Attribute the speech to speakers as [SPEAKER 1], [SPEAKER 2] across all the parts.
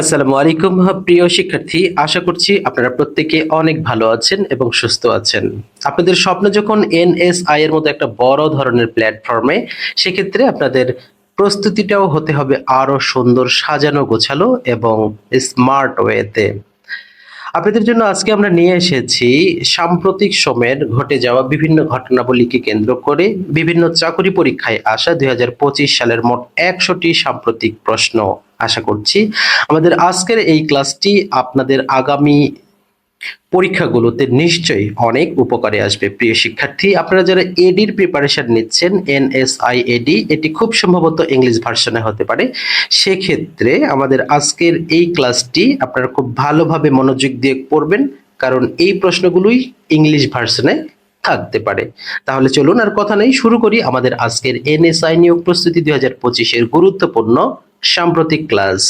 [SPEAKER 1] আসসালামু আলাইকুম, প্রিয় শিক্ষার্থী। আশা করছি আপনারা প্রত্যেকে অনেক ভালো আছেন এবং সুস্থ আছেন। আপনাদের স্বপ্ন যখন এনএসআই এর মতো একটা বড় ধরনের প্ল্যাটফর্মে, সেক্ষেত্রে আপনাদের প্রস্তুতিটাও হতে হবে আরও সুন্দর সাজানো গোছালো এবং স্মার্ট ওয়েতে আপনাদের জন্য আজকে আমরা নিয়ে এসেছি সাম্প্রতিক সময়ের ঘটে যাওয়া বিভিন্ন ঘটনাবলীকে কেন্দ্র করে বিভিন্ন চাকরি পরীক্ষায় আসা দুই হাজার পঁচিশ সালের মোট একশোটি সাম্প্রতিক প্রশ্ন। আশা করছি আমাদের আজকের এই ক্লাসটি আপনাদের আগামী পরীক্ষাগুলোতে নিশ্চয়ই অনেক উপকারে আসবে। প্রিয় শিক্ষার্থী, আপনারা যারা এডির প্রিপারেশন নিচ্ছেন এনএসআই এডি এটি খুব সম্ভবত ইংলিশ ভার্সনে হতে পারে। সেক্ষেত্রে আমাদের আজকের এই ক্লাসটি আপনারা খুব ভালোভাবে মনোযোগ দিয়ে পড়বেন, কারণ এই প্রশ্নগুলোই ইংলিশ ভার্সনে থাকতে পারে। তাহলে চলুন আর কথা নেই, শুরু করি আমাদের আজকের এনএসআই নিয়োগ প্রস্তুতি দুই পঁচিশের গুরুত্বপূর্ণ সাম্প্রতিক ক্লাস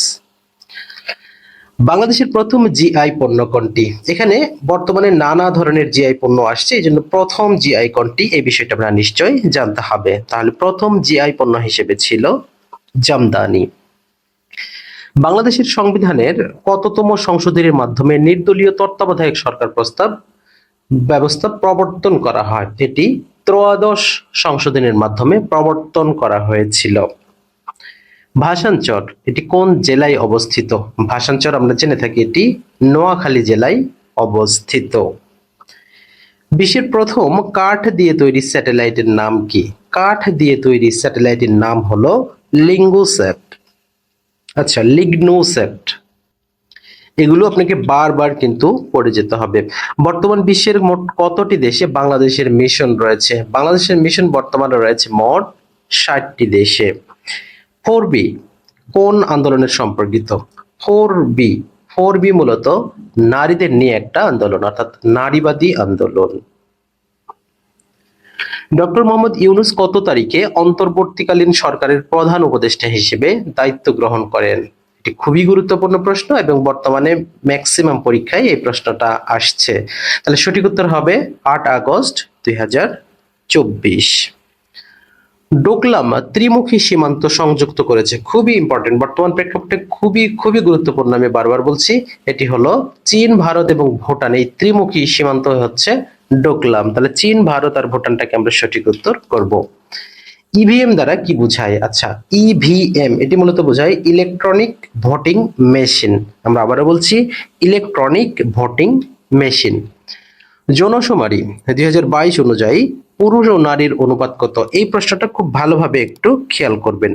[SPEAKER 1] বাংলাদেশের প্রথম জিআই পণ্য কোনটি? এখানে বর্তমানে নানা ধরনের জিআই পণ্য আসছে, এই জন্য প্রথম জিআই কোনটি? এই বিষয়টা আমরা নিশ্চয়ই জানতে হবে। তাহলে প্রথম জিআই পণ্য হিসেবে ছিল জামদানি। বাংলাদেশের সংবিধানের কততম সংশোধনীর মাধ্যমে নির্দলীয় তত্ত্বাবধায়ক সরকার প্রস্তাব ব্যবস্থা প্রবর্তন করা হয়? এটি ত্রয়োদশ সংশোধনের মাধ্যমে প্রবর্তন করা হয়েছিল। ভাষাঞ্চর এটি কোন জেলায় অবস্থিত? ভাষাঞ্চর আমরা জেনে থাকি এটি নোয়াখালী জেলায় অবস্থিত। বিশ্বের প্রথম কাঠ দিয়ে তৈরি স্যাটেলাইটের নাম কি? কাঠ দিয়ে তৈরি স্যাটেলাইটের নাম হলো লিঙ্গোসেট আচ্ছা লিগনোসেট এগুলো আপনাকে বারবার কিন্তু পড়ে যেতে হবে। বর্তমান বিশ্বের মোট কতটি দেশে বাংলাদেশের মিশন রয়েছে? বাংলাদেশের মিশন বর্তমানে রয়েছে মোট ষাটটি দেশে। ফোর বি, কোন আন্দোলনের সম্পর্কিত? ফোর বি ফোর বি মূলত নারীদের নিয়ে একটা আন্দোলন, অর্থাৎ নারীবাদী আন্দোলন। ডক্টর মোহাম্মদ ইউনুস কত তারিখে অন্তর্বর্তীকালীন সরকারের প্রধান উপদেষ্টা হিসেবে দায়িত্ব গ্রহণ করেন? এটি খুবই গুরুত্বপূর্ণ প্রশ্ন এবং বর্তমানে ম্যাক্সিমাম পরীক্ষায় এই প্রশ্নটা আসছে। তাহলে সঠিক উত্তর হবে আট আগস্ট দুই হাজার চব্বিশ। ডোকলাম ত্রিমুখী সীমান্ত সংযুক্ত করেছে। খুবই ইম্পর্টেন্ট বর্তমান প্রেক্ষাপটে খুবই খুবই গুরুত্বপূর্ণ আমি বারবার বলছি, এটি হলো চীন, ভারত এবং ভুটান। এই ত্রিমুখী সীমান্ত হচ্ছে ডোকলাম। তাহলে চীন, ভারত আর ভুটানটাকে আমরা সঠিক উত্তর করব। ইভিএম দ্বারা কি বোঝায়? আচ্ছা ইভিএম এটি মূলত বোঝায় ইলেকট্রনিক ভোটিং মেশিন আমরা আবারও বলছি ইলেকট্রনিক ভোটিং মেশিন জনশুমারি দুই হাজার বাইশ অনুযায়ী পুরুষ ও নারীর অনুপাত কত? এই প্রশ্নটা খুব ভালোভাবে একটু খেয়াল করবেন।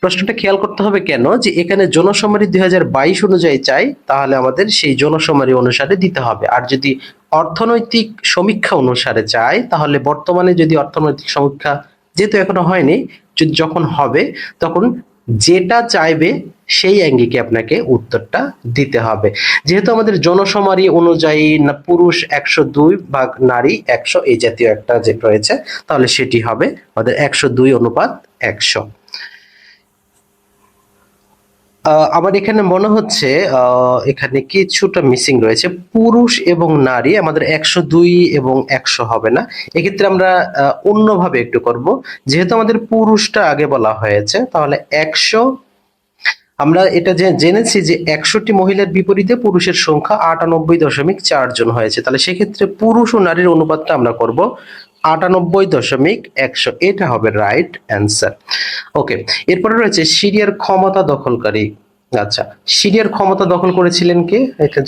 [SPEAKER 1] প্রশ্নটা খেয়াল করতে হবে কেন? যে এখানে জনসমারি দুই হাজার বাইশ অনুযায়ী চাই, তাহলে আমাদের সেই জনসমারি অনুসারে দিতে হবে। আর যদি অর্থনৈতিক সমীক্ষা অনুসারে চাই, তাহলে বর্তমানে যদি অর্থনৈতিক সমীক্ষা যেহেতু এখনও হয়নি যখন হবে, তখন যেটা চাইবে সেই অ্যাঙ্গিকে আপনাকে উত্তরটা দিতে হবে। যেহেতু আমাদের জনসমারি অনুযায়ী না পুরুষ একশো দুই ভাগ নারী একশো, এই জাতীয় একটা যে রয়েছে, তাহলে সেটি হবে আমাদের একশো দুই অনুপাত একশো। আমার এখানে মনে হচ্ছে এখানে কিছুটা মিসিং রয়েছে। পুরুষ এবং নারী, আমাদের একশো দুই এবং একশো হবে না। এক্ষেত্রে আমরা অন্যভাবে একটু করব। যেহেতু আমাদের পুরুষটা আগে বলা হয়েছে, তাহলে একশো, আমরা এটা যে- জেনেছি যে একশোটি মহিলার বিপরীতে পুরুষের সংখ্যা আটানব্বই দশমিক চার জন হয়েছে। তাহলে সেক্ষেত্রে পুরুষ ও নারীর অনুপাতটা আমরা করব আটানব্বই দশমিক একশো। এটা হবে রাইট অ্যান্সার ওকে এরপরে রয়েছে সিরিয়ার ক্ষমতা দখলকারী। আচ্ছা সিরিয়ার ক্ষমতা দখল করেছিলেন কে?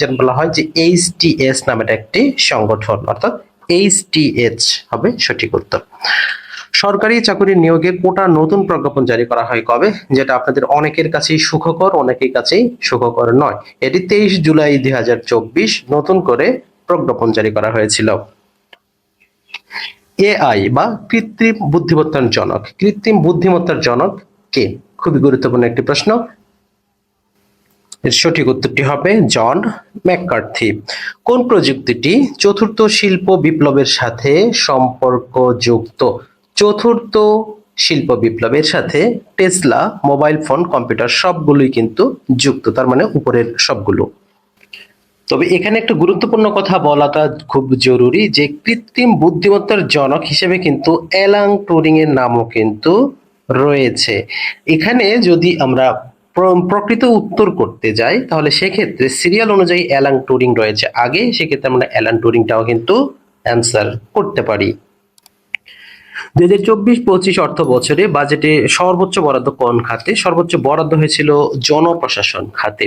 [SPEAKER 1] যেন বলা হয় যে এইচটিএস নামের একটি সংগঠন, অর্থাৎ এইচটিএচ হবে সঠিক উত্তর। সরকারি চাকরি নিয়োগে কোটা নতুন প্রজ্ঞাপন জারি করা হয় কবে? যেটা আপনাদের অনেকের কাছেই সুখকর, অনেকের কাছেই সুখকর নয়। এটি তেইশ জুলাই দুই হাজার চব্বিশ, নতুন করে প্রজ্ঞাপন জারি করা হয়েছিল। এআই বা কৃত্রিম বুদ্ধিমত্তার জনক। কৃত্রিম বুদ্ধিমত্তার জনক কে? খুবই গুরুত্বপূর্ণ একটি প্রশ্ন। এর সঠিক উত্তরটি হবে জন ম্যাককার্থি কোন প্রযুক্তিটি চতুর্থ শিল্প বিপ্লবের সাথে সম্পর্কযুক্ত? চতুর্থ শিল্প বিপ্লবের সাথে টেসলা, মোবাইল ফোন, কম্পিউটার সবগুলোই কিন্তু যুক্ত। তার মানে উপরের সবগুলো। তবে এখানে একটা গুরুত্বপূর্ণ কথা বলাটা খুব জরুরি যে কৃত্রিম বুদ্ধিমত্তার জনক হিসেবে কিন্তু অ্যালাং টুরিং এর নামও কিন্তু রয়েছে। এখানে যদি আমরা প্রকৃত উত্তর করতে যাই, তাহলে সেক্ষেত্রে সিরিয়াল অনুযায়ী অ্যালান টুরিং রয়েছে আগে, সেক্ষেত্রে আমরা অ্যালান টুরিংটাও কিন্তু অ্যান্সার করতে পারি। দুই হাজার চব্বিশ পঁচিশ অর্থ বছরে বাজেটে সর্বোচ্চ বরাদ্দ কোন খাতে? সর্বোচ্চ বরাদ্দ হয়েছিল জনপ্রশাসন খাতে।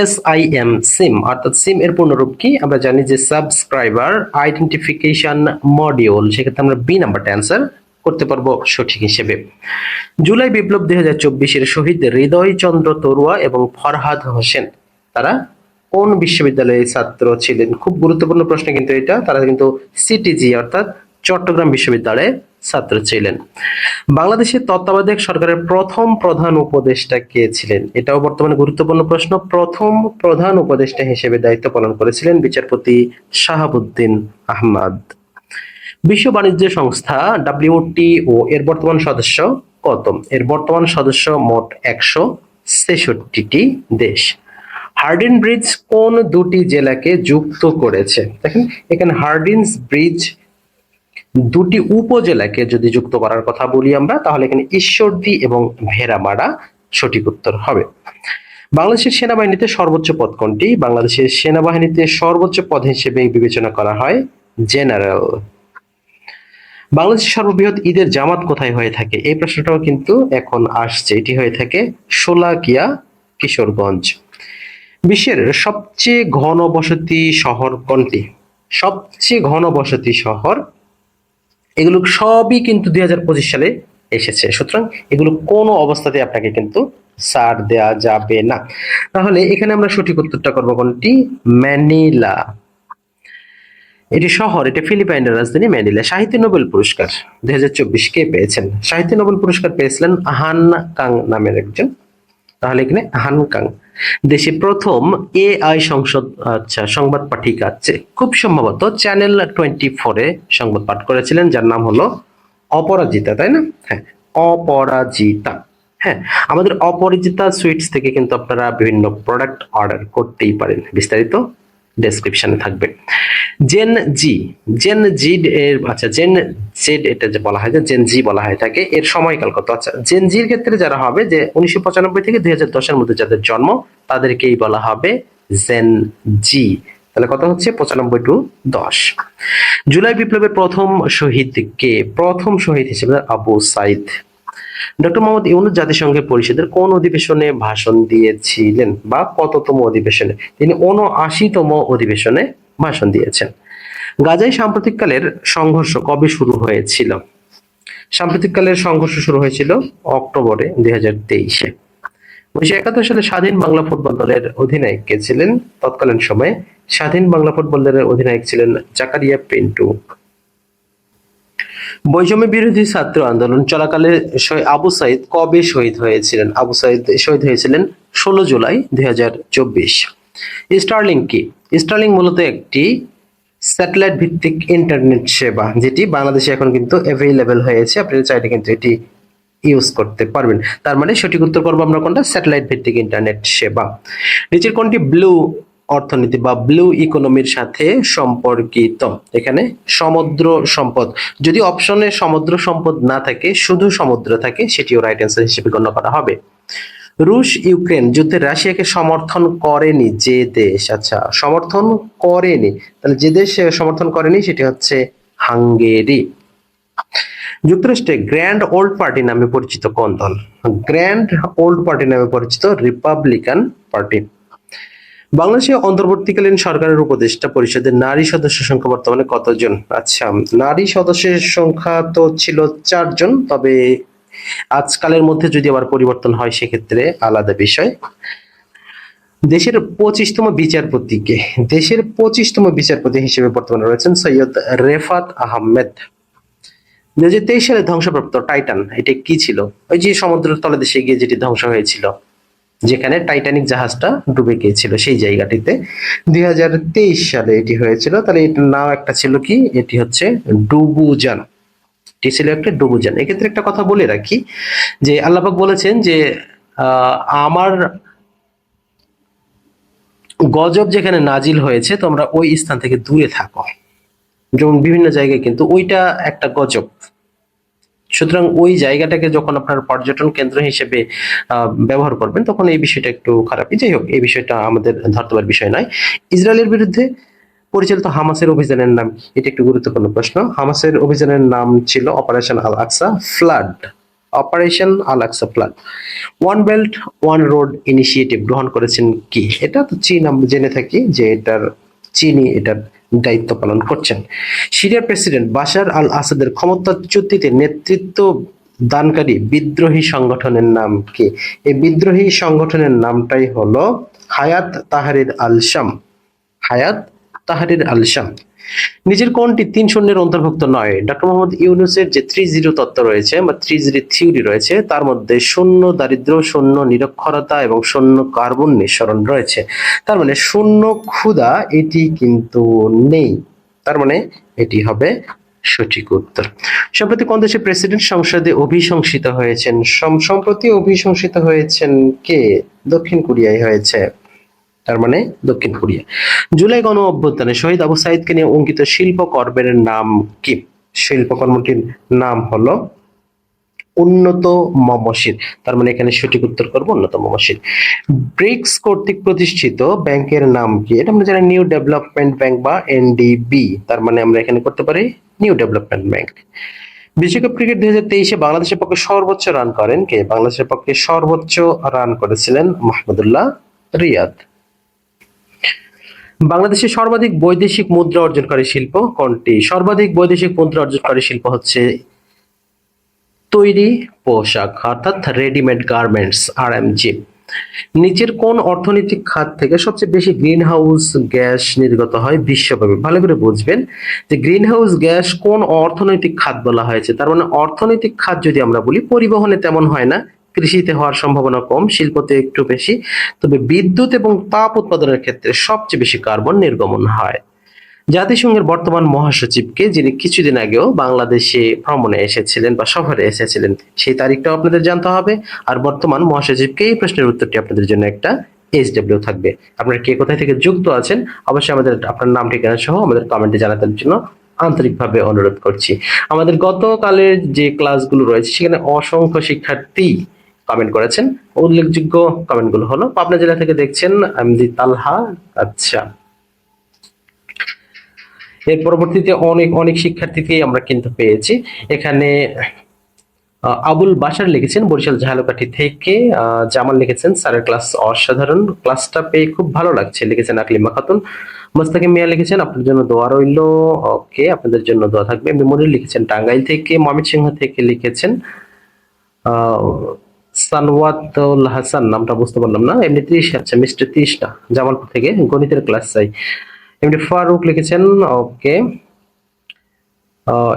[SPEAKER 1] এস আই এম সিম অর্থাৎ সিম এর পূর্ণরূপ কি? আমরা জানি যে সাবস্ক্রাইবার আইডেন্টিফিকেশন মডিউল সেক্ষেত্রে আমরা বি নাম্বারটা অ্যান্সার করতে পারব সঠিক হিসেবে। জুলাই বিপ্লব দুই হাজার চব্বিশের শহীদ হৃদয় চন্দ্র তরুয়া এবং ফরহাদ হোসেন, তারা কোন বিশ্ববিদ্যালয়ের ছাত্র ছিলেন? খুব গুরুত্বপূর্ণ প্রশ্ন কিন্তু এটা। তারা কিন্তু সিটিজি অর্থাৎ চট্টগ্রাম বিশ্ববিদ্যালয়ের ছাত্র ছিলেন। বাংলাদেশের তত্ত্বাবধায়ক সরকারের প্রথম প্রধান উপদেষ্টা কে ছিলেন? এটাও বর্তমানে গুরুত্বপূর্ণ প্রশ্ন। প্রথম প্রধান উপদেষ্টা হিসেবে দায়িত্ব পালন করেছিলেন বিচারপতি শাহাবুদ্দিন আহমদ। বিশ্ব বাণিজ্য সংস্থা ডাব্লিউটিও এর বর্তমান সদস্য কত? এর বর্তমান সদস্য মোট একশো ছেষট্টিটি দেশ। হার্ডিন ব্রিজ কোন দুটি জেলাকে যুক্ত করেছে? দেখেন, এখানে হার্ডিনস ব্রিজ দুটি উপজেলাকে যদি যুক্ত করার কথা বলি আমরা, তাহলে এখানে ঈশ্বরদী এবং ভেড়ামারা সঠিক উত্তর হবে। বাংলাদেশের সেনাবাহিনীতে সর্বোচ্চ পদ কোনটি? বাংলাদেশের সেনাবাহিনীতে সর্বোচ্চ পদ হিসেবে বিবেচনা করা হয় জেনারেল। বাংলাদেশের সর্ববৃহৎ ঈদের জামাত কোথায় হয়ে থাকে? এই প্রশ্নটাও কিন্তু এখন আসছে। এটি হয়ে থাকে শোলাকিয়া, কিশোরগঞ্জ। বিশ্বের সবচেয়ে ঘন বসতি শহর কোনটি? সবচেয়ে ঘন বসতি শহর এগুলো সবই কিন্তু দুই হাজার পঁচিশ সালে এসেছে। সুতরাং এগুলো কোনো অবস্থাতে আপনাকে কিন্তু সার দেয়া যাবে না। তাহলে এখানে আমরা সঠিক উত্তরটা করব কোনটি? ম্যানিলা। এটি শহর, এটা ফিলিপাইনের রাজধানী ম্যানিলা। সাহিত্য নোবেল পুরস্কার দুই হাজার চব্বিশ কে পেয়েছেন? সাহিত্য নোবেল পুরস্কার পেয়েছিলেন হান কাং নামের একজন তাহলে এখানে হানকাং। দেশে প্রথম এআই সংসদ আচ্ছা সংবাদ পাঠিকা আছে খুব সম্ভবত চ্যানেল টোয়েন্টি ফোরে সংবাদ পাঠ করেছিলেন, যার নাম হলো অপরাজিতা, তাই না? হ্যাঁ অপরাজিতা। হ্যাঁ আমাদের অপরাজিতা সুইটস থেকে কিন্তু আপনারা বিভিন্ন প্রোডাক্ট অর্ডার করতেই পারেন, বিস্তারিত ডেসক্রিপশনে থাকবে। জেন জি জেন জি এর আচ্ছা জেন জেড এটা যে বলা হয়, যে জেন জি বলা হয় থাকে এর সময়কাল কত? আচ্ছা জেন জির ক্ষেত্রে যারা হবে, যে উনিশশো পঁচানব্বই থেকে দুই হাজার দশের মধ্যে যাদের জন্ম, তাদেরকেই বলা হবে জেন জি তাহলে কত হচ্ছে? পঁচানব্বই টু দশ। জুলাই বিপ্লবের প্রথম শহীদ কে প্রথম শহীদ হিসেবে আবু সাইদ ডক্টর মোহাম্মদ ইউনুস জাতিসংঘের পরিষদের কোন অধিবেশনে ভাষণ দিয়েছিলেন বা কততম অধিবেশনে? তিনি উনআশিতম অধিবেশনে ভাষণ দিয়েছেন। গাজায় সাম্প্রতিককালের সংঘর্ষ কবে শুরু হয়েছিল? সাম্প্রতিককালের সংঘর্ষ শুরু হয়েছিল অক্টোবরে দুই হাজার তেইশে। উনিশশো একাত্তর সালে স্বাধীন বাংলা ফুটবল দলের অধিনায়ক কে ছিলেন? তৎকালীন সময়ে স্বাধীন বাংলা ফুটবল দলের অধিনায়ক ছিলেন জাকারিয়া পিন্টু বৈষম্য বিরোধী ছাত্র আন্দোলন চলাকালে আবু সাইদ কবে শহীদ হয়েছিলেন? আবু সাইদ শহীদ হয়েছিলেন ষোলো জুলাই দুই হাজার চব্বিশ। স্টার্লিং কি? স্টার্লিং মূলত একটি স্যাটেলাইট ভিত্তিক ইন্টারনেট সেবা, যেটি বাংলাদেশে এখন কিন্তু অ্যাভেলেবেল হয়েছে। আপনারা চাইলে কিন্তু এটি ইউজ করতে পারবেন। তার মানে সঠিক উত্তর করব আমরা কোনটা? স্যাটেলাইট ভিত্তিক ইন্টারনেট সেবা। নিচের কোনটি? ব্লু অর্থনীতি বা ব্লু ইকোনমির সাথে সম্পর্কিত। এখানে সমুদ্র সম্পদ। যদি অপশনে সমুদ্র সম্পদ না থাকে, শুধু সমুদ্র থাকে, সেটিও রাইট অ্যান্সার হিসেবে গণ্য করা হবে। রুশ ইউক্রেন যুদ্ধে রাশিয়াকে সমর্থন করেনি যে দেশ। আচ্ছা সমর্থন করেনি। তাহলে যে দেশ সমর্থন করেনি, সেটি হচ্ছে হাঙ্গেরি। যুক্তরাষ্ট্রে গ্র্যান্ড ওল্ড পার্টি নামে পরিচিত কোন দল? গ্র্যান্ড ওল্ড পার্টি নামে পরিচিত রিপাবলিকান পার্টি বাংলাদেশে অন্তর্বর্তীকালীন সরকারের উপদেষ্টা পরিষদের নারী সদস্য সংখ্যা বর্তমানে কতজন? আচ্ছা নারী সদস্যের সংখ্যা তো ছিল চারজন, তবে আজকালের মধ্যে যদি আবার পরিবর্তন হয়, সেক্ষেত্রে আলাদা বিষয়। দেশের পঁচিশতম বিচারপতিকে, দেশের পঁচিশতম বিচারপতি হিসেবে বর্তমানে রয়েছেন সৈয়দ রেফাত আহমেদ। দুই হাজার তেইশ সালে ধ্বংসপ্রাপ্ত টাইটান, এটা কি ছিল? ওই যে সমুদ্রের তলদেশে গিয়ে যেটি ধ্বংস হয়েছিল। যেখানে টাইটানিক জাহাজটা ডুবে গিয়েছিল সেই জায়গাটিতে। দুই হাজার তেইশ সালে এটি হয়েছিল। তাহলে এটার নাম একটা ছিল কি? এটি হচ্ছে ডুবুজান। এটি ছিল একটা ডুবুজান। এক্ষেত্রে একটা কথা বলে রাখি যে আল্লাপাক বলেছেন যে আমার গজব যেখানে নাজিল হয়েছে, তোমরা ওই স্থান থেকে দূরে থাকো। যেমন বিভিন্ন জায়গায় কিন্তু ওইটা একটা গজব। সুতরাং ওই জায়গাটাকে যখন আপনার পর্যটন কেন্দ্র হিসেবে ব্যবহার করবেন, তখন এই বিষয়টা একটু খারাপই যাই হোক, এই বিষয়টা আমাদের ধরতে পারার বিষয় নয়। ইসরায়েলের বিরুদ্ধে পরিচালিত হামাসের অভিযানের নাম, এটা একটু গুরুত্বপূর্ণ প্রশ্ন। হামাসের অভিযানের নাম ছিল operation Al Aqsa flood operation Al Aqsa flood one belt one road initiative গ্রহণ করেছেন কি? এটা তো চীন, আমরা জেনে থাকি যে এটার, চীনই এটার দায়িত্ব পালন করছেন। সিরিয়ার প্রেসিডেন্ট বাশার আল আসাদের ক্ষমতাচ্যুতিতে নেতৃত্ব দানকারী বিদ্রোহী সংগঠনের নাম কে? এই বিদ্রোহী সংগঠনের নামটাই হলো হায়াত তাহারির আল শাম হায়াত তাহারির আল শাম নিজের কোনটি তিন শূন্যের অন্তর্ভুক্ত নয়। ডক্টর মোহাম্মদ ইউনুসের যে থ্রি জিরো তত্ত্ব রয়েছে বা থ্রি জিরো থিওরি রয়েছে, তার মধ্যে শূন্য দারিদ্র শূন্য নিরক্ষরতা এবং শূন্য কার্বন নিঃসরণ রয়েছে। তার মানে শূন্য ক্ষুধা এটি কিন্তু নেই। তার মানে এটি হবে সঠিক উত্তর। সম্প্রতি কোন দেশের প্রেসিডেন্ট সংসদে অভিশংসিত হয়েছেন? সম্প্রতি অভিশংসিত হয়েছেন কে? দক্ষিণ কোরিয়ায় হয়েছে। তার মানে দক্ষিণ কোরিয়া। জুলাই গণ অভ্যুত্থানে শহীদ আবু সাইদকে নিয়ে অঙ্কিত শিল্পকর্মের নাম কি? শিল্পকর্মটির নাম হলো উন্নত মমশির। তার মানে এখানে সঠিক উত্তর করব, উন্নত মমশির। ব্রিক্স কর্তৃক প্রতিষ্ঠিত ব্যাংকের নাম কি? এটা আমরা জানি নিউ ডেভেলপমেন্ট ব্যাংক বা এনডিবি তার মানে আমরা এখানে করতে পারি নিউ ডেভেলপমেন্ট ব্যাংক বিশ্বকাপ ক্রিকেট দুই হাজার তেইশে বাংলাদেশের পক্ষে সর্বোচ্চ রান করেন কে? বাংলাদেশের পক্ষে সর্বোচ্চ রান করেছিলেন মাহমুদুল্লাহ রিয়াদ। বাংলাদেশের সর্বাধিক বৈদেশিক মুদ্রা অর্জনকারী শিল্প কোনটি? সর্বাধিক বৈদেশিক মুদ্রা অর্জনকারী শিল্প হচ্ছে তৈরি পোশাক, অর্থাৎ রেডিমেড গার্মেন্টস আর নিচের কোন অর্থনৈতিক খাত থেকে সবচেয়ে বেশি গ্রিন হাউস গ্যাস নির্গত হয়? বিশ্বব্যাপী। ভালো করে বুঝবেন যে গ্রিন হাউস গ্যাস কোন অর্থনৈতিক খাত বলা হয়েছে। তার মানে অর্থনৈতিক খাত যদি আমরা বলি, পরিবহনে তেমন হয় না। কৃষিতে হওয়ার সম্ভাবনা কম, শিল্পতে একটু বেশি। তবে বিদ্যুৎ এবং তাপ উৎপাদনের ক্ষেত্রে সবচেয়ে বেশি কার্বন নির্গমন হয়। জাতিসংঘের বর্তমান মহাসচিবকে, যিনি কিছুদিন আগেও বাংলাদেশে ভ্রমণে এসেছিলেন বা সফরে এসেছিলেন, সেই তারিখটাও আপনাদের জানতে হবে। আর বর্তমান মহাসচিবকে এই প্রশ্নের উত্তরটি আপনাদের জন্য একটা এইচডব্লিউ থাকবে। আপনারা কে কোথায় থেকে যুক্ত আছেন, অবশ্যই আমাদের আপনার নাম, ঠিকানা সহ আমাদের কমেন্টে জানাতে জন্য আন্তরিকভাবে অনুরোধ করছি। আমাদের গতকালের যে ক্লাসগুলো রয়েছে, সেখানে অসংখ্য শিক্ষার্থী কমেন্ট করেছেন। উল্লেখযোগ্য কমেন্টগুলো হলো, পাবনা জেলা থেকে দেখছেন এমডি তালহা। আচ্ছা। এর পরবর্তীতে অনেক অনেক শিক্ষার্থীকেই আমরা কিন্তু পেয়েছি। এখানে আবুল বাশার লিখেছেন, বরিশাল ঝালকাঠি থেকে। জামাল লিখেছেন, স্যারের ক্লাস অসাধারণ। ক্লাসটা পেয়ে খুব ভালো লাগছে, লিখেছেন আকলিমা খাতুন মোস্তাকিম মিয়া লিখেছেন আপনার জন্য দোয়া রইল। ওকে, আপনাদের জন্য দোয়া থাকবে। এমনি লিখেছেন, টাঙ্গাইল থেকে। ময়মনসিংহ থেকে লিখেছেন সানওয়াতুল হাসান, নামটা বুঝতে পারলাম না। এমনি ত্রিশ আচ্ছা মিস্টার ত্রিশটা। জামালপুর থেকে গণিতের ক্লাস চাই। এমনি ফারুক লিখেছেন, ওকে।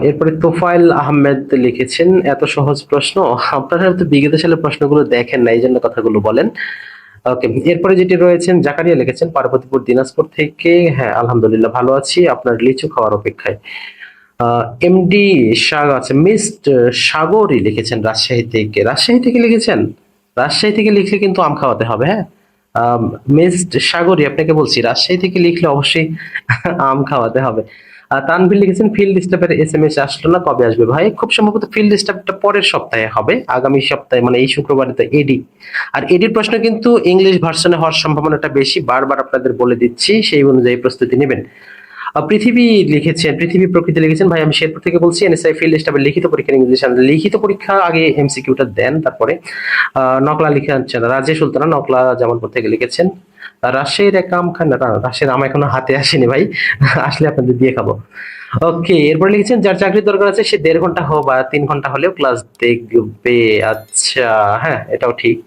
[SPEAKER 1] এরপরে তোফাইল আহমেদ লিখেছেন, এত সহজ প্রশ্ন। আপনারা হয়তো বিগত সালের প্রশ্নগুলো দেখেন না এই জন্য কথাগুলো বলেন। ওকে, এরপরে যেটি রয়েছেন, জাকারিয়া লিখেছেন, পার্বতীপুর দিনাজপুর থেকে। হ্যাঁ আলহামদুলিল্লাহ, ভালো আছি। আপনার লিচু খাওয়ার অপেক্ষায়। এমডি সাগ আছে। মিস্ট সাগরই লিখেছেন রাজশাহী থেকে। রাজশাহী থেকে লিখেছেন? রাজশাহী থেকে লিখলে কিন্তু আম খাওয়াতে হবে হ্যাঁ? মিস্ট সাগরই আপনাকে বলছি, রাজশাহী থেকে লিখলে অবশ্যই আম খাওয়াতে হবে। তানভীর লিখেছেন ফিল্ড স্টাফের এস এম এস আসলো না, কবে আসবে ভাই? খুব সম্ভবত ফিল্ড স্টাফটা পরের সপ্তাহে হবে, আগামী সপ্তাহে মানে এই শুক্রবারে তো এডি আর এডির প্রশ্ন কিন্তু ইংলিশ ভার্সনে হওয়ার সম্ভাবনাটা বেশি, বারবার আপনাদের বলে দিচ্ছি, সেই অনুযায়ী প্রস্তুতি নেবেন। পৃথিবী লিখেছেন পৃথিবী প্রকৃতি লিখেছেন। ভাই আমি শেরপুর থেকে বলছি এনএসআই ফিল্ড স্টাফের লিখিত পরীক্ষা ইংলিশ লিখিত পরীক্ষা আগে এমসিকিউটা দেন তারপরে নকলা লিখেছেন রাজে সুলতানা নকলা জামালপুর থেকে লিখেছেন। রাজশাহীর এক আম খান না, রাজশাহীর আম এখনও হাতে আসেনি ভাই আসলে আপনাদের দিয়ে খাব। ওকে এরপর লিখেছেন যার চাকরির দরকার আছে সে দেড় ঘণ্টা হোক বা তিন ঘণ্টা হলেও ক্লাস দেখবে। আচ্ছা হ্যাঁ এটাও ঠিক।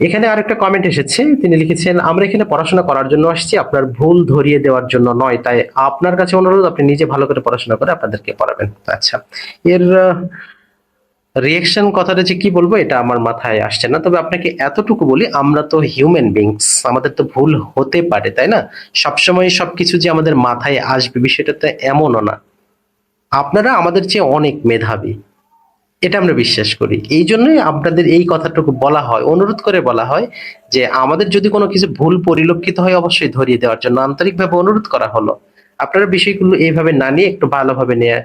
[SPEAKER 1] এখানে আরেকটা কমেন্ট এসেছে, তিনি লিখেছেন, আমরা এখানে পড়াশোনা করার জন্য আসছি, আপনার ভুল ধরিয়ে দেওয়ার জন্য নয়, তাই আপনার কাছে অনুরোধ, আপনি নিজে ভালো করে পড়াশোনা করে আপনাদেরকে পড়াবেন। আচ্ছা এর রিয়েকশন কথাটা যে কি বলব, এটা আমার মাথায় আসছে না। তবে আপনাকে এতটুকু বলি, আমরা তো হিউম্যান বিংস আমাদের তো ভুল হতে পারে, তাই না? সবসময় সবকিছু যে আমাদের মাথায় আসবে, বিষয়টা তো এমনও না। আপনারা আমাদের চেয়ে অনেক মেধাবী। এটা আমরা বিশ্বাস করি। এই জন্যই আপনাদের এই কথাটুকু বলা হয়, অনুরোধ করে বলা হয় যে আমাদের যদি কোনো কিছু ভুল পরিলক্ষিত হয় অবশ্যই ধরিয়ে দেওয়ার জন্য। আন্তরিকভাবে অনুরোধ করা হলো। আপনারা বিষয়গুলো এইভাবে না নিয়ে একটু ভালোভাবে নিয়ে,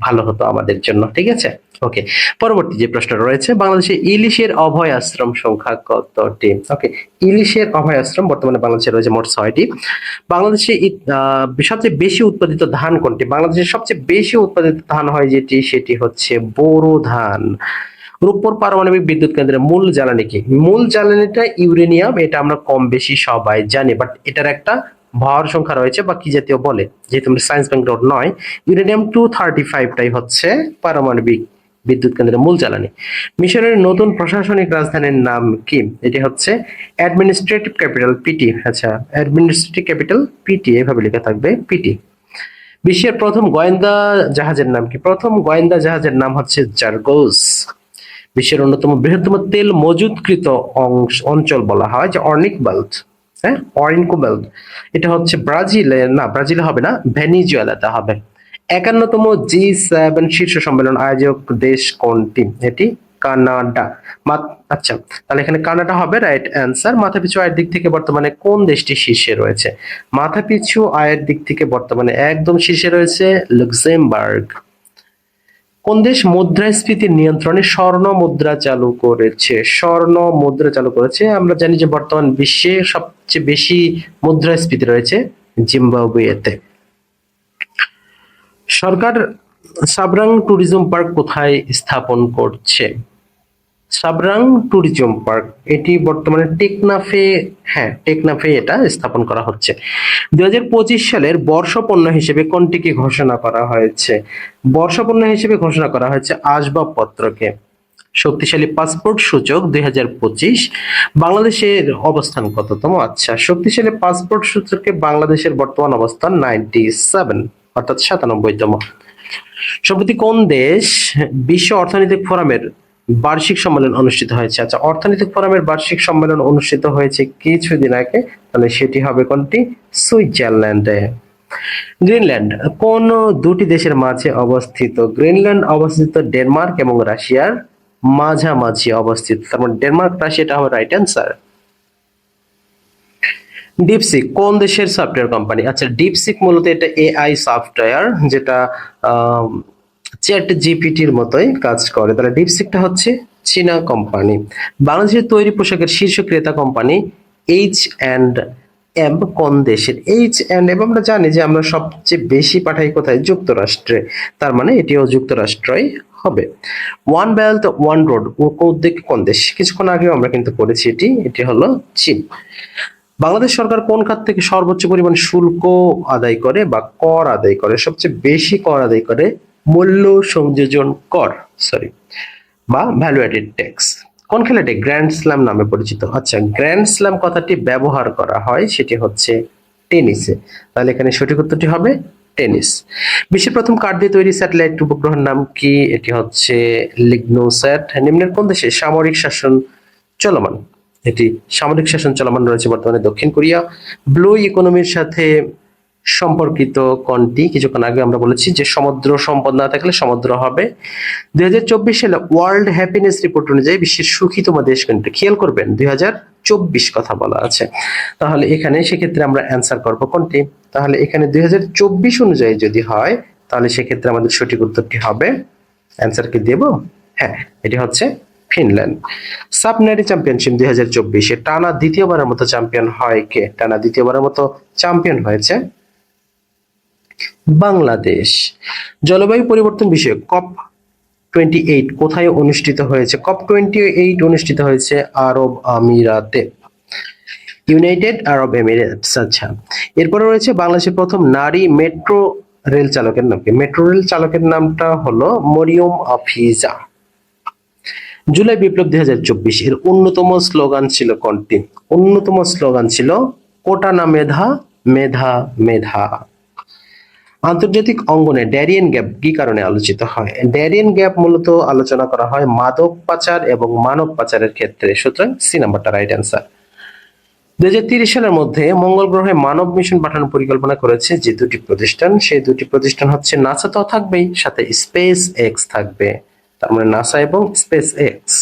[SPEAKER 1] ভালো হতো আমাদের জন্য, ঠিক আছে? ওকে পরবর্তী যে প্রশ্নটা রয়েছে, বাংলাদেশে ইলিশের অভয় আশ্রম সংখ্যা কতটি? ওকে ইলিশের অভয় আশ্রম বর্তমানে বাংলাদেশে রয়েছে মোট ছয়টি। বাংলাদেশে সবচেয়ে বেশি উৎপাদিত ধান কোনটি? বাংলাদেশের সবচেয়ে বেশি উৎপাদিত ধান হয় যেটি, সেটি হচ্ছে বোরো ধান। রূপপুর পারমাণবিক বিদ্যুৎ কেন্দ্রের মূল জ্বালানি কি? মূল জ্বালানিটা ইউরেনিয়াম, এটা আমরা কম বেশি সবাই জানি বাট এটার একটা ভর সংখ্যা রয়েছে, বা কি জাতীয় বলে? যেহেতু সায়েন্স ব্যাংক নয়, ইউরেনিয়াম টু থার্টি ফাইভটাই হচ্ছে পারমাণবিক বিদ্যুৎ কেন্দ্রের মূল জ্বালানি। মিশরের নতুন প্রশাসনিক রাজধানীর নাম কি? এটি হচ্ছে অ্যাডমিনিস্ট্রেটিভ ক্যাপিটাল পিটি আচ্ছা অ্যাডমিনিস্ট্রেটিভ ক্যাপিটাল পিটি এভাবে লেখা থাকবে পিটি বিশ্বের প্রথম গোয়েন্দা জাহাজের নাম কি? প্রথম গোয়েন্দা জাহাজের নাম হচ্ছে জার্গোস। বিশ্বের অন্যতম বৃহত্তম তেল মজুদকৃত অংশ, অঞ্চল বলা হয়, যে অর্নিক বেল্ট। হ্যাঁ অরিনকো বেল্ট। এটা হচ্ছে ব্রাজিলে, না, ব্রাজিলে হবে না, ভেনিজুয়েলাতে হবে। একান্নতম জি সেভেন শীর্ষ সম্মেলন আয়োজক দেশ কোনটি? এটি কানাডা। আচ্ছা তাহলে এখানে কানাডা হবে রাইট অ্যান্সার মাথাপিছু আয়ের দিক থেকে বর্তমানে কোন দেশটি শীর্ষে রয়েছে? মাথাপিছু আয়ের দিক থেকে বর্তমানে একদম শীর্ষে রয়েছে লুক্সেমবার্গ। কোন দেশ মুদ্রাস্ফীতির নিয়ন্ত্রণে স্বর্ণ মুদ্রা চালু করেছে? স্বর্ণ মুদ্রা চালু করেছে। আমরা জানি যে বর্তমান বিশ্বে সবচেয়ে বেশি মুদ্রাস্ফীতি রয়েছে জিম্বাবুয়েতে। সরকার সাবরাং ট্যুরিজম পার্ক কোথায় স্থাপন করছে? সাবরাং ট্যুরিজম পার্ক, এটি বর্তমানে টেকনাফে হ্যাঁ টেকনাফে এটা স্থাপন করা হচ্ছে। দু হাজার পঁচিশ সালের বর্ষপণ্য হিসেবে কোনটিকে ঘোষণা করা হয়েছে? বর্ষপণ্য হিসেবে ঘোষণা করা হয়েছে আসবাবপত্রকে। শক্তিশালী পাসপোর্ট সূচক দুই হাজার পঁচিশ। বাংলাদেশের অবস্থান কততম? আচ্ছা শক্তিশালী পাসপোর্ট সূচকে বাংলাদেশের বর্তমান অবস্থান নাইনটি সেভেন। অর্থাৎ সাতানব্বইতম। সম্প্রতি কোন দেশ বিশ্ব অর্থনৈতিক ফোরামের বার্ষিক সম্মেলন অনুষ্ঠিত হয়েছে? আচ্ছা অর্থনৈতিক ফোরামের বার্ষিক সম্মেলন অনুষ্ঠিত হয়েছে কিছুদিন আগে, তাহলে সেটি হবে কোনটি? সুইজারল্যান্ডে। গ্রিনল্যান্ড, কোন দুটি দেশের মাঝে অবস্থিত? গ্রিনল্যান্ড অবস্থিত ডেনমার্ক এবং রাশিয়ার মাঝামাঝি অবস্থিত। তার মানে ডেনমার্ক রাশিয়াটা হবে রাইট অ্যান্সার ডিপসিক কোন দেশের সফটওয়্যার কোম্পানি আচ্ছা ডিপসিক মূলত এটা এআই সফটওয়্যার যেটা চ্যাট জিপিটির মতোই কাজ করে। তাহলে ডিপসিকটা হচ্ছে চীনা কোম্পানি বাংলাদেশের তৈরি পোশাকের শীর্ষ ক্রেতা কোম্পানি এইচ অ্যান্ড এম কোন দেশের? এইচ অ্যান্ড এম আমরা জানি যে আমরা সবচেয়ে বেশি পাঠাই কোথায়? যুক্তরাষ্ট্রে। তার মানে এটিও যুক্তরাষ্ট্রই হবে। ওয়ান বেল্ট ওয়ান রোড উদ্যোগ কোন দেশ? কিছুক্ষণ আগেও আমরা কিন্তু পড়েছি এটি। এটি হলো চীন। বাংলাদেশ সরকার কোন খাত থেকে সর্বোচ্চ পরিমাণ শুল্ক আদায় করে বা কর আদায় করে? সবচেয়ে বেশি কর আদায় করে মূল্য সংযোজন কর সরি বা ভ্যালু অ্যাডেড ট্যাক্স কোন খেলাটি? গ্র্যান্ড স্ল্যাম নামে পরিচিত। আচ্ছা গ্র্যান্ড স্ল্যাম কথাটি ব্যবহার করা হয় সেটি হচ্ছে টেনিসে। তাহলে এখানে সঠিক উত্তরটি হবে টেনিস। বিশ্বের প্রথম কাঠ দিয়ে তৈরি স্যাটেলাইট উপগ্রহের নাম কি? এটি হচ্ছে লিগনোস্যাট নিম্নের কোন দেশে সামরিক শাসন চলমান? এটি সামরিক শাসন চলমান রয়েছে বর্তমানে দক্ষিণ কোরিয়া। ব্লু ইকোনমির সাথে সম্পর্কিত কোনটি কিছুক্ষণ আগে আমরা বলেছি যে সমুদ্র সম্পদ না থাকলে সমুদ্র হবে। দু হাজার চব্বিশ সালে ওয়ার্ল্ড হ্যাপিনেস রিপোর্ট অনুযায়ী বিশ্বের সুখীতম দেশ কোনটি? খেয়াল করবেন, দুই চব্বিশ কথা বলা আছে। তাহলে এখানে সেক্ষেত্রে আমরা অ্যান্সার করব কোনটি? তাহলে এখানে দুই হাজার চব্বিশ অনুযায়ী যদি হয়, তাহলে সেক্ষেত্রে আমাদের সঠিক উত্তরটি হবে। অ্যান্সার কি দেব? হ্যাঁ এটি হচ্ছে ফিনল্যান্ড। সাবনারি চ্যাম্পিয়নশিপ দুই হাজার চব্বিশে টানা দ্বিতীয়বারের মতো চ্যাম্পিয়ন হয় কে? টানা দ্বিতীয়বারের মতো চ্যাম্পিয়ন হয়েছে বাংলাদেশ। জলবায়ু পরিবর্তন বিষয়ে কপ টোয়েন্টি এইট কোথায় অনুষ্ঠিত হয়েছে? কপ টোয়েন্টি এইট অনুষ্ঠিত হয়েছে আরব আমিরাতে। ইউনাইটেড আরব এমিরেটস আচ্ছা। এরপরে রয়েছে বাংলাদেশের প্রথম নারী মেট্রো রেল চালকের নাম কি? মেট্রো রেল চালকের নামটা হলো মরিয়ম আফিজা। জুলাই বিপ্লব দুই হাজার চব্বিশ এর অন্যতম স্লোগান ছিল কোনটি? অন্যতম স্লোগান ছিল, কোটা না মেধা মেধা মেধা। আন্তর্জাতিক অঙ্গনে ড্যারিয়ান গ্যাপ কি কারণে আলোচিত হয়? ড্যারিয়ান গ্যাপ মূলত আলোচনা করা হয় মাদক পাচার এবং মানব পাচারের ক্ষেত্রে। সুতরাং সি নাম্বারটা রাইট অ্যান্সার। দুই সালের মধ্যে মঙ্গল গ্রহে মানব মিশন পাঠানোর পরিকল্পনা করেছে যে দুটি প্রতিষ্ঠান। সেই দুটি প্রতিষ্ঠান হচ্ছে নাসা তো থাকবেই, সাথে স্পেস এক্স থাকবে। তার মানে নাসা এবং স্পেস এক্স।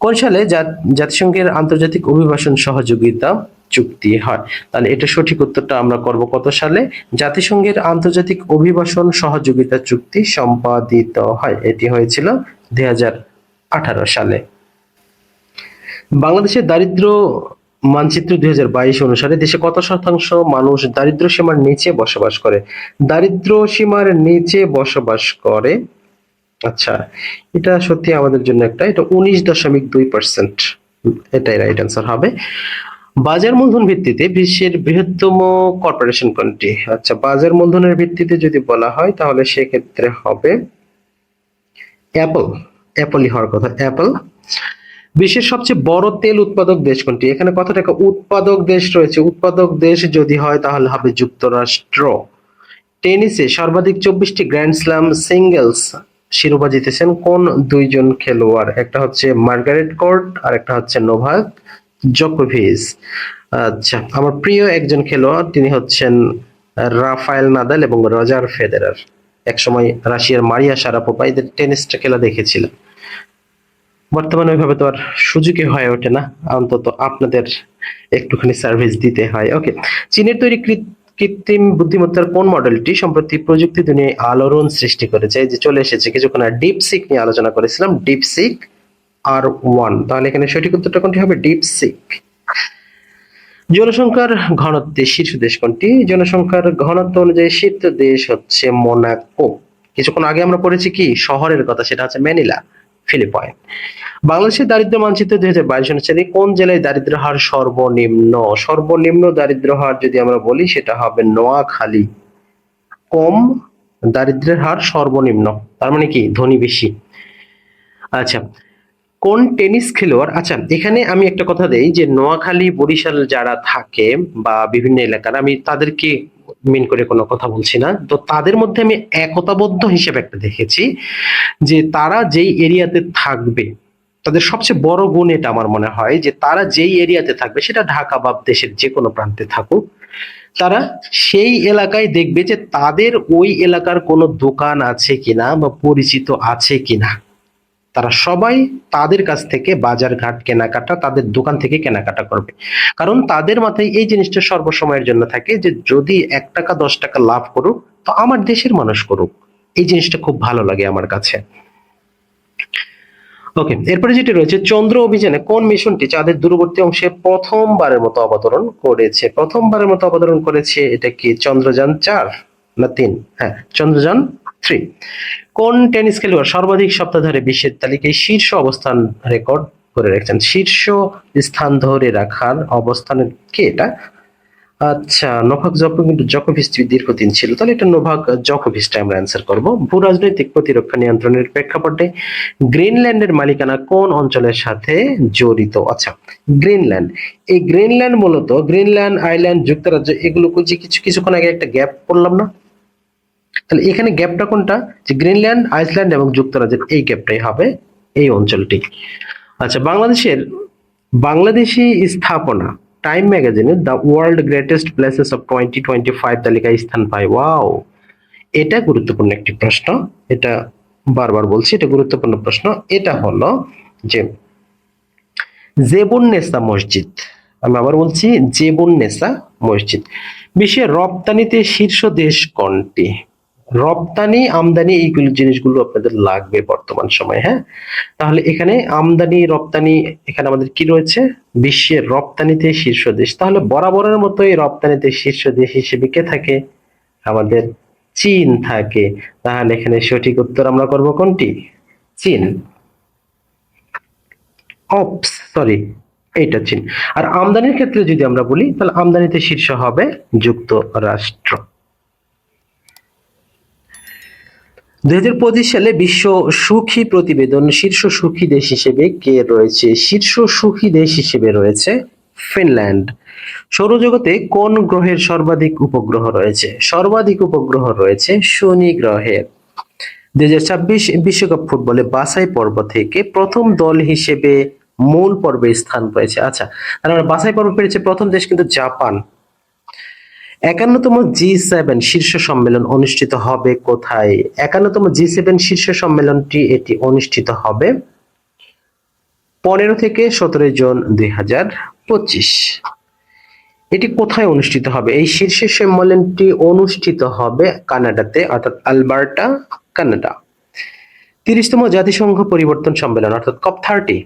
[SPEAKER 1] কোন সালে জাতিসংঘের আন্তর্জাতিক অভিবাসন সহযোগিতা চুক্তি হয়? তাহলে এটা সঠিক উত্তরটা আমরা করব কত সালে? জাতিসংঘের আন্তর্জাতিক অভিবাসন সহযোগিতা চুক্তি সম্পাদিত হয়। এটি হয়েছিল দুই হাজার আঠারো সালে। বাংলাদেশের দারিদ্র মানচিত্র দুই হাজার বাইশ অনুসারে দেশে কত শতাংশ মানুষ দারিদ্র সীমার নিচে বসবাস করে? দারিদ্র সীমার নিচে বসবাস করে আচ্ছা এটা সত্যি আমাদের জন্য একটা, এটা উনিশ দশমিক দুই পার্সেন্ট এটাই রাইট অ্যান্সার হবে। বাজার মূলধন ভিত্তিতে বিশ্বের বৃহত্তম কর্পোরেশন কোনটি? আচ্ছা বাজার মূলধনের ভিত্তিতে যদি বলা হয়, তাহলে সেক্ষেত্রে হবে অ্যাপল অ্যাপলই হওয়ার কথা অ্যাপল বিশ্বের সবচেয়ে বড় তেল উৎপাদক দেশ কোনটি? এখানে কত টাকা? উৎপাদক দেশ রয়েছে। উৎপাদক দেশ যদি হয়, তাহলে হবে যুক্তরাষ্ট্র। টেনিসে সর্বাধিক চব্বিশটি গ্র্যান্ড স্ল্যাম সিঙ্গেলস শিরোপা জিতেছেন কোন দুইজন খেলোয়াড়? একটা হচ্ছে মার্গারেট কোর্ট আর একটা হচ্ছে নোভাক জোকোভিচ। আচ্ছা আমার প্রিয় একজন খেলোয়াড়, তিনি হচ্ছেন রাফায়েল নাদাল এবং রজার ফেদেরার। একসময় রাশিয়ার মারিয়া শারাপোভা এদের টেনিসটা খেলা দেখেছিলাম বর্তমানে ওইভাবে তো আর সুযোগই হয়ে ওঠে না। অন্তত আপনাদের একটুখানি সার্ভিস দিতে হয়। ওকে চীনের তৈরি কৃত্রিম বুদ্ধিমত্তার কোন মডেলটি সম্প্রতি প্রযুক্তি দুনিয়ায় আলোড়ন সৃষ্টি করেছে? যে চলে এসেছে, কিছুক্ষণ আর ডিপসিক নিয়ে আলোচনা করেছিলাম। ডিপ ডিপসিক আর ওয়ান তাহলে এখানে সঠিক উত্তরটা কোনটি হবে? ডিপ ডিপসিক জনসংখ্যার ঘনত্বে শীর্ষ দেশ কোনটি? জনসংখ্যার ঘনত্ব অনুযায়ী শীর্ষ দেশ হচ্ছে মোনাকো। কিছুক্ষণ আগে আমরা পড়েছি কি? শহরের কথা, সেটা হচ্ছে ম্যানিলা। ফিলিপাইন বাংলাদেশের দারিদ্র মানচিত্র দুই হাজার বাইশ অনুসারে কোন জেলায় দারিদ্র হার সর্বনিম্ন? সর্বনিম্ন দারিদ্র হার যদি আমরা বলি, সেটা হবে নোয়াখালী। কম দারিদ্রের হার সর্বনিম্ন, তার মানে কি? ধনী বেশি। আচ্ছা কোন টেনিস খেলোয়াড় আচ্ছা এখানে আমি একটা কথা দেই যে নোয়াখালী, বরিশাল যারা থাকে বা বিভিন্ন এলাকার, আমি তাদেরকে মিন করে কোনো কথা বলছি না। তো তাদের মধ্যে আমি একতাবদ্ধ হিসেবে একটা দেখেছি যে তারা যেই এরিয়াতে থাকবে, তাদের সবচেয়ে বড় গুণ এটা আমার মনে হয় যে তারা যেই এরিয়াতে থাকবে, সেটা ঢাকা বা দেশের যে কোনো প্রান্তে থাকুক, তারা সেই এলাকায় দেখবে যে তাদের ওই এলাকার কোনো দোকান আছে কিনা বা পরিচিত আছে কিনা। তারা সবাই তাদের কাছ থেকে বাজার ঘাট, কেনাকাটা, তাদের দোকান থেকে কেনাকাটা করবে। কারণ তাদের মাথায় এই জিনিসটা সর্বসময়ের জন্য থাকে যে, যদি এক টাকা, দশ টাকা লাভ করুক, তো আমার দেশের মানুষ করুক। এই জিনিসটা খুব ভালো লাগে আমার কাছে। ওকে এরপরে যেটি রয়েছে, চন্দ্র অভিযানে কোন মিশনটি চাঁদের দূরবর্তী অংশে প্রথমবারের মতো অবতরণ করেছে? প্রথমবারের মতো অবতরণ করেছে এটা কি চন্দ্রযান চার না তিন? হ্যাঁ চন্দ্রযান থ্রি কোন টেনিস খেলোয়াড় সর্বাধিক সপ্তাহ ধরে বিশ্বের তালিকায় শীর্ষ অবস্থান রেকর্ড করে রেখেছেন? শীর্ষ স্থান ধরে রাখার অবস্থানের কে এটা? আচ্ছা নোভাক জকোভিচ দীর্ঘদিন ছিল, তাহলে এটা নোভাক জকোভিচটা আমরা অ্যান্সার করব। ভূ রাজনৈতিক প্রতিরক্ষা নিয়ন্ত্রণের প্রেক্ষাপটে গ্রিনল্যান্ডের মালিকানা কোন অঞ্চলের সাথে জড়িত? আচ্ছা গ্রিনল্যান্ড। এই গ্রিনল্যান্ড মূলত গ্রিনল্যান্ড আইল্যান্ড যুক্তরাজ্য, এগুলো কিছু কিছুক্ষণ আগে একটা গ্যাপ পড়লাম না? তাহলে এখানে গ্যাপটা কোনটা? যে গ্রিনল্যান্ড, আইসল্যান্ড এবং যুক্তরাজ্যের এই গ্যাপটাই হবে এই অঞ্চলটি। আচ্ছা বাংলাদেশের, বাংলাদেশি স্থাপনা, টাইম ম্যাগাজিনের the world greatest places of twenty twenty five তালিকায় স্থান পায়। ওয়াও! এটা গুরুত্বপূর্ণ একটি প্রশ্ন। এটা বারবার বলছি, এটা গুরুত্বপূর্ণ প্রশ্ন। এটা হলো যে জেবুন্নেসা মসজিদ। আমি আবার বলছি জেবুন্নেসা মসজিদ। বিশ্বের রপ্তানিতে শীর্ষ দেশ কোনটি? রপ্তানি, আমদানি এইগুলো জিনিসগুলো আপনাদের লাগবে বর্তমান সময়ে হ্যাঁ? তাহলে এখানে আমদানি, রপ্তানি, এখানে আমাদের কি রয়েছে? বিশ্বের রপ্তানিতে শীর্ষ দেশ। তাহলে বরাবরের মতো এই রপ্তানিতে শীর্ষ দেশ হিসেবে কে থাকে? আমাদের চীন থাকে। তাহলে এখানে সঠিক উত্তর আমরা করব কোনটি? চীন। অপস সরি, এইটা চীন। আর আমদানির ক্ষেত্রে যদি আমরা বলি, তাহলে আমদানিতে শীর্ষ হবে যুক্তরাষ্ট্র। দুই হাজার পঁচিশ সালে বিশ্ব সুখী প্রতিবেদন শীর্ষ সুখী দেশ হিসেবে কে রয়েছে? শীর্ষ সুখী দেশ হিসেবে রয়েছে ফিনল্যান্ড। সৌরজগতে কোন গ্রহের সর্বাধিক উপগ্রহ রয়েছে? সর্বাধিক উপগ্রহ রয়েছে শনি গ্রহের। দুই বিশ্বকাপ ফুটবলে বাছাই পর্ব থেকে প্রথম দল হিসেবে মূল পর্বে স্থান পেয়েছে। আচ্ছা আমরা বাছাই পর্ব পেয়েছে প্রথম দেশ কিন্তু জাপান। একান্নতম জি সেভেন শীর্ষ সম্মেলন অনুষ্ঠিত হবে কোথায়? একান্নতম জি সেভেন শীর্ষ সম্মেলনটি এটি অনুষ্ঠিত হবে পনেরো থেকে সতেরো জুন দুই হাজার পঁচিশ। এটি কোথায় অনুষ্ঠিত হবে? এই শীর্ষ সম্মেলনটি অনুষ্ঠিত হবে কানাডাতে, অর্থাৎ আলবার্টা, কানাডা। তিরিশতম জাতিসংঘ পরিবর্তন সম্মেলন, অর্থাৎ কপ থার্টি।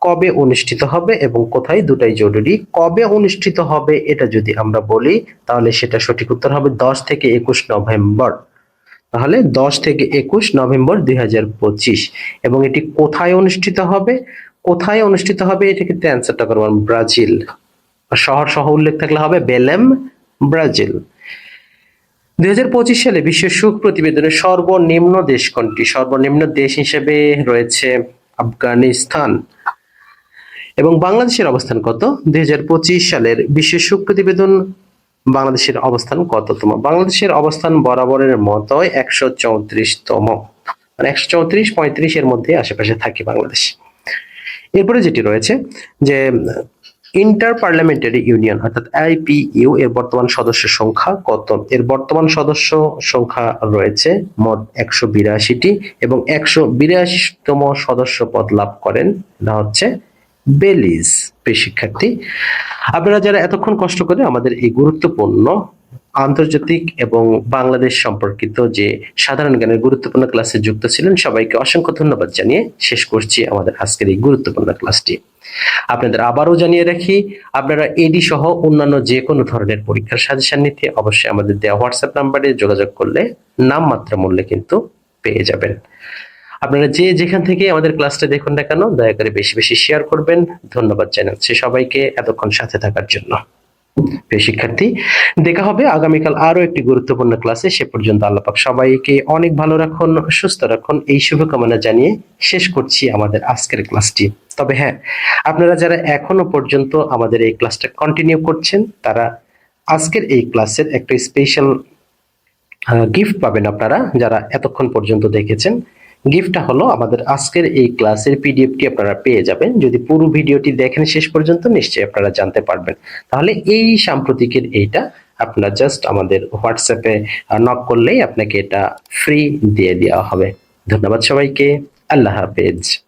[SPEAKER 1] কবে অনুষ্ঠিত হবে এবং কোথায় দুটাই জরুরি, কবে অনুষ্ঠিত হবে এটা যদি আমরা বলি, তাহলে সেটা সঠিক উত্তর হবে দশ থেকে একুশ নভেম্বর। তাহলে দশ থেকে একুশ নভেম্বর দু হাজার পঁচিশ। এবং এটি কোথায় অনুষ্ঠিত হবে? কোথায় অনুষ্ঠিত হবে? এটা কিন্তু অ্যান্সারটা করব ব্রাজিল। শহর সহ উল্লেখ থাকলে হবে বেলেম, ব্রাজিল। দুই হাজার পঁচিশ সালে বিশ্ব সুখ প্রতিবেদনের সর্বনিম্ন দেশ কোনটি সর্বনিম্ন দেশ হিসেবে রয়েছে আফগানিস্তান। এবং বাংলাদেশের অবস্থান কত? দুই হাজার পঁচিশ সালের বিশ্ব সুখ প্রতিবেদন বাংলাদেশের অবস্থান কততম? বাংলাদেশের অবস্থান বরাবরের মতোই একশো চৌত্রিশতম। মানে একশো চৌত্রিশ, পঁয়ত্রিশ এর মধ্যে আশেপাশে থাকে বাংলাদেশ। এরপরে যেটি রয়েছে যে ইন্টার পার্লামেন্টারি ইউনিয়ন, অর্থাৎ আইপিইউ এর বর্তমান সদস্য সংখ্যা কত? এর বর্তমান সদস্য সংখ্যা রয়েছে মোট একশো বিরাশিটি এবং একশো বিরাশিতম সদস্য পদ লাভ করেন, এটা হচ্ছে বেলিজ শিক্ষার্থী আপনারা যারা এতক্ষণ কষ্ট করে আমাদের এই গুরুত্বপূর্ণ আন্তর্জাতিক এবং বাংলাদেশ সম্পর্কিত যে সাধারণ জ্ঞানের গুরুত্বপূর্ণ ক্লাসে যুক্ত ছিলেন, সবাইকে অসংখ্য ধন্যবাদ জানিয়ে শেষ করছি আমাদের আজকের এই গুরুত্বপূর্ণ ক্লাসটি। আপনাদের আবারও জানিয়ে রাখি, আপনারা এডি সহ অন্যান্য যে কোনো ধরনের পরীক্ষার সাজেশন নিতে অবশ্যই আমাদের দেওয়া হোয়াটসঅ্যাপ নাম্বারে যোগাযোগ করলে নামমাত্র মূল্যে কিন্তু পেয়ে যাবেন। আপনারা যে যেখান থেকে আমাদের ক্লাসটা দেখুন না কেন, দয়া করে বেশি বেশি শেয়ার করবেন। ধন্যবাদ জানাচ্ছি সবাইকে এতক্ষণ সাথে থাকার জন্য। প্রিয় শিক্ষার্থী, দেখা হবে আগামীকাল আরও একটি গুরুত্বপূর্ণ ক্লাসে সে পর্যন্ত আল্লাপাক সবাইকে অনেক ভালো রাখুন, সুস্থ রাখুন। এই শুভকামনা জানিয়ে শেষ করছি আমাদের আজকের ক্লাসটি তবে হ্যাঁ আপনারা যারা এখনও পর্যন্ত আমাদের এই ক্লাসটা কন্টিনিউ করছেন, তারা আজকের এই ক্লাসের একটা স্পেশাল গিফট পাবেন আপনারা, যারা এতক্ষণ পর্যন্ত দেখেছেন। গিফটটা হলো আমাদের আজকের এই ক্লাসের পিডিএফটি আপনারা পেয়ে যাবেন। যদি পুরো ভিডিওটি দেখেন শেষ পর্যন্ত নিশ্চয়ই আপনারা জানতে পারবেন। তাহলে এই সাম্প্রতিকের এইটা আপনারা জাস্ট আমাদের হোয়াটসঅ্যাপে নক করলেই আপনাকে এটা ফ্রি দিয়ে দেওয়া হবে। ধন্যবাদ সবাইকে। আল্লাহ হাফেজ।